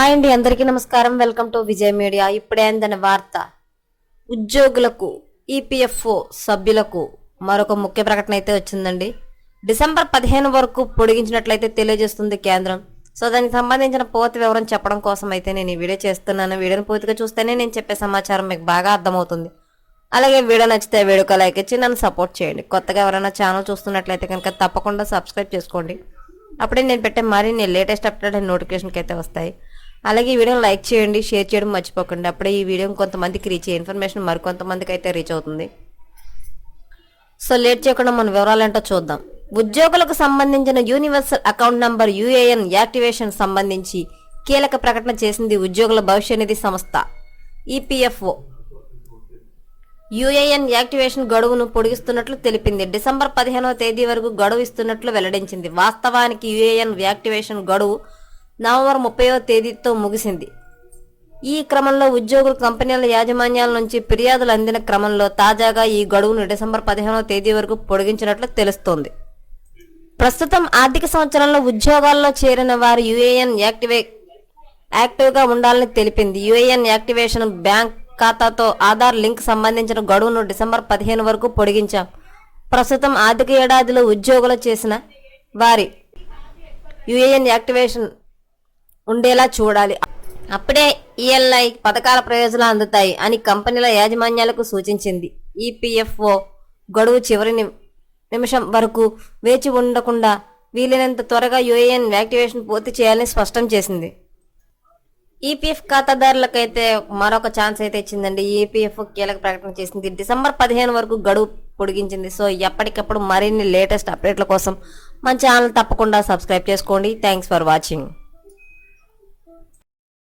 Hi అండి అందరికీ నమస్కారం. Welcome to Vijay media. ఇప్పుడే అందిన వార్త. ఉద్యోగులకు ఈపీఎఫ్ఓ సభ్యులకు మరొక ముఖ్య ప్రకటన అయితే వచ్చిందండి. డిసెంబర్ పదిహేను వరకు పొడిగించినట్లయితే తెలియజేస్తుంది కేంద్రం. సో దానికి సంబంధించిన పూర్తి వివరం చెప్పడం కోసం అయితే నేను ఈ వీడియో చేస్తున్నాను. వీడియోని పూర్తిగా చూస్తేనే నేను చెప్పే సమాచారం మీకు బాగా అర్థమవుతుంది. అలాగే వీడియో నచ్చితే వీడియోకి లైక్ ఇచ్చి నన్ను సపోర్ట్ చేయండి. కొత్తగా ఎవరైనా ఛానల్ చూస్తున్నట్లయితే కనుక తప్పకుండా సబ్స్క్రైబ్ చేసుకోండి. అప్పుడే నేను పెట్టే మరిన్ని లేటెస్ట్ అప్డేట్ నోటిఫికేషన్కి అయితే వస్తాయి. అలాగే ఈ వీడియోని లైక్ చేయండి షేర్ చేయడం మర్చిపోకండి. అప్పుడే ఈ వీడియో కొంతమందికి రీచ్ అయ్యే ఇన్ఫర్మేషన్ మరికొంతమందికి అయితే రీచ్ అవుతుంది. సో లేట్ చేయకుండా మన వివరాలు ఏంటో చూద్దాం. ఉద్యోగులకు సంబంధించిన universal account number UAN activation సంబంధించి కీలక ప్రకటన చేసింది ఉద్యోగుల భవిష్య నిధి సంస్థ ఈపీఎఫ్ఓ యూఏఎన్ యాక్టివేషన్ గడువును పొడిగిస్తున్నట్లు తెలిపింది. డిసెంబర్ పదిహేనవ తేదీ వరకు గడువు ఇస్తున్నట్లు వెల్లడించింది. వాస్తవానికి యూఏఎన్ యాక్టివేషన్ గడువు నవంబర్ ముప్పైవ తేదీతో ముగిసింది. ఈ క్రమంలో ఉద్యోగులు కంపెనీల యాజమాన్యాల నుంచి ఫిర్యాదులు అందిన క్రమంలో తాజాగా ఈ గడువును డిసెంబర్ పదిహేనవ తేదీ వరకు పొడిగించినట్లు తెలుస్తోంది. ప్రస్తుతం ఆర్థిక సంవత్సరంలో ఉద్యోగాల్లో చేరిన వారు యూఏఎన్ యాక్టివే యాక్టివ్గా ఉండాలని తెలిపింది. యూఏఎన్ యాక్టివేషన్ బ్యాంక్ ఖాతాతో ఆధార్ లింక్ సంబంధించిన గడువును డిసెంబర్ పదిహేను వరకు పొడిగించాం. ప్రస్తుతం ఆర్థిక ఏడాదిలో ఉద్యోగులు చేసిన వారి యూఏఎన్ యాక్టివేషన్ ఉండేలా చూడాలి. అప్పుడే ఈఎల్ఐ పథకాల ప్రయోజనాలు అందుతాయి అని కంపెనీల యాజమాన్యాలకు సూచించింది. ఈపీఎఫ్ఓ గడువు చివరి నిమిషం వరకు వేచి ఉండకుండా వీలైనంత త్వరగా యూఏఎన్ యాక్టివేషన్ పూర్తి చేయాలని స్పష్టం చేసింది. ఈపీఎఫ్ ఖాతాదారులకైతే మరొక ఛాన్స్ అయితే ఇచ్చిందండి. ఈపీఎఫ్ కీలక ప్రకటన చేసింది. డిసెంబర్ పదిహేను వరకు గడువు పొడిగించింది. సో ఎప్పటికప్పుడు మరిన్ని లేటెస్ట్ అప్డేట్ల కోసం మన ఛానల్ తప్పకుండా సబ్స్క్రైబ్ చేసుకోండి. Thanks for watching.